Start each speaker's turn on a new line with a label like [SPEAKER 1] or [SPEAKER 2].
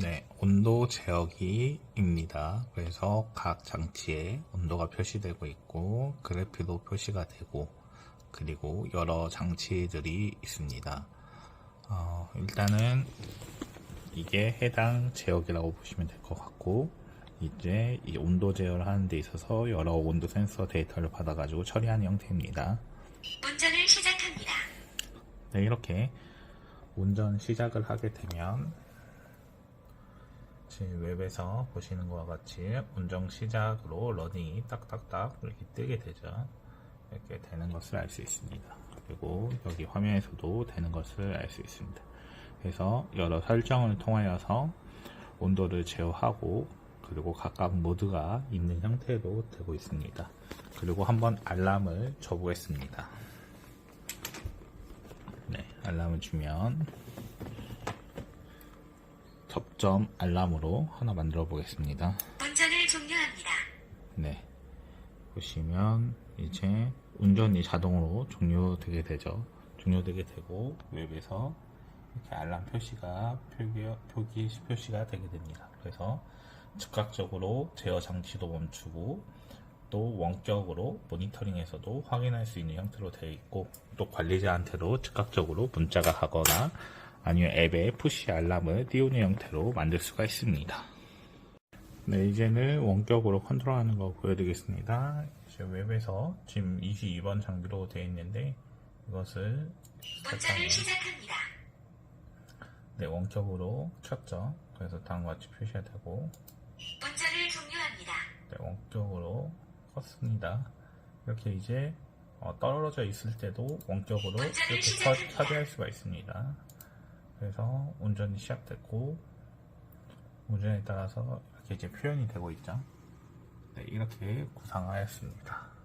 [SPEAKER 1] 네, 온도 제어기입니다. 그래서 각 장치에 온도가 표시되고 있고 그래프도 표시가 되고 그리고 여러 장치들이 있습니다. 어, 일단은 이게 해당 제어기라고 보시면 될 것 같고 이제 이 온도 제어를 하는 데 있어서 여러 온도 센서 데이터를 받아가지고 처리하는 형태입니다.
[SPEAKER 2] 운전을 시작합니다.
[SPEAKER 1] 네, 이렇게 운전 시작을 하게 되면 지금 웹에서 보시는 것과 같이 운전 시작으로 러닝이 딱딱딱 이렇게 뜨게 되죠. 이렇게 되는 것을 알 수 있습니다. 그리고 여기 화면에서도 되는 것을 알 수 있습니다. 그래서 여러 설정을 통하여서 온도를 제어하고 그리고 각각 모드가 있는 형태로 되고 있습니다. 그리고 한번 알람을 줘보겠습니다. 네, 알람을 주면 접점 알람으로 하나 만들어 보겠습니다.
[SPEAKER 2] 운전을 종료합니다.
[SPEAKER 1] 네, 보시면 이제 운전이 자동으로 종료되게 되죠. 종료되게 되고 웹에서 이렇게 알람 표시가 표기, 표기 표시가 되게 됩니다. 그래서 즉각적으로 제어 장치도 멈추고 또 원격으로 모니터링에서도 확인할 수 있는 형태로 되어 있고 또 관리자한테도 즉각적으로 문자가 가거나 아니면 앱에 푸시 알람을 띄우는 형태로 만들 수가 있습니다. 네, 이제는 원격으로 컨트롤하는 거 보여드리겠습니다. 이제 웹에서 지금 22번 장비로 되어 있는데 이것을 설정을
[SPEAKER 2] 시작합니다.
[SPEAKER 1] 네, 원격으로 켰죠. 그래서 다음과 같이 표시가 되고
[SPEAKER 2] 운전을 종료합니다.
[SPEAKER 1] 네, 원격으로 껐습니다. 이렇게 이제 어, 떨어져 있을 때도 원격으로 이렇게 켜, 켜할 수가 있습니다. 그래서 운전이 시작됐고 운전에 따라서 이렇게 이제 표현이 되고 있죠. 네, 이렇게 구상하였습니다.